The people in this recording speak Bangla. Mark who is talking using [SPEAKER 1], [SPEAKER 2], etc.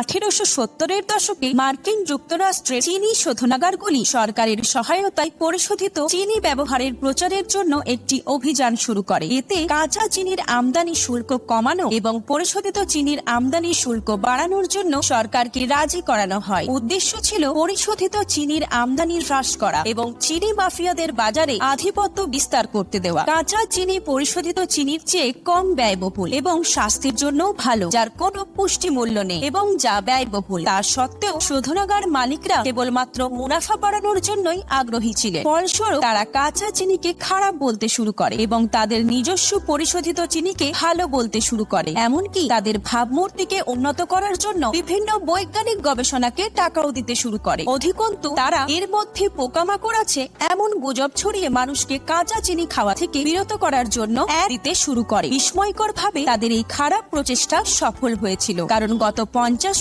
[SPEAKER 1] আঠেরোশো সত্তরের দশকে মার্কিন যুক্তরাষ্ট্রে চিনি শোধনাগারগুলি সরকারের সহায়তায় পরিশোধিত চিনি ব্যবহারের প্রচারের জন্য একটি অভিযান শুরু করে। এতে কাঁচা চিনির আমদানি শুল্ক কমানো এবং পরিশোধিত চিনির আমদানি শুল্ক বাড়ানোর জন্য সরকারকে রাজি করানো হয়। উদ্দেশ্য ছিল পরিশোধিত চিনির আমদানি হ্রাস করা এবং চিনি মাফিয়াদের বাজারে আধিপত্য বিস্তার করতে দেওয়া। কাঁচা চিনি পরিশোধিত চিনির চেয়ে কম ব্যয়বহুল এবং স্বাস্থ্যের জন্য ভালো, যার কোনো পুষ্টি মূল্য নেই এবং যা ব্যয়বহুল। তা সত্ত্বেও শোধনাগার মালিকরা কেবলমাত্র মুনাফা বাড়ানোর জন্যই আগ্রহী ছিলেন। ফলস্বরূপ, তারা কাঁচা চিনিকে খারাপ বলতে শুরু করে এবং তাদের নিজস্ব পরিশোধিত চিনিকে ভালো বলতে শুরু করে। এমনকি তাদের ভাবমূর্তিকে উন্নত করার জন্য বিভিন্ন বৈজ্ঞানিক গবেষণাকে টাকাও দিতে শুরু করে। অধিকন্তু, তারা এর মধ্যে পোকামাকড় আছে এমন গুজব ছড়িয়ে মানুষকে কাঁচা চিনি খাওয়া থেকে বিরত করার জন্য দিতে শুরু করে। বিস্ময়কর ভাবে তাদের এই খারাপ প্রচেষ্টা সফল হয়েছিল। কারণ গত পঞ্চাশ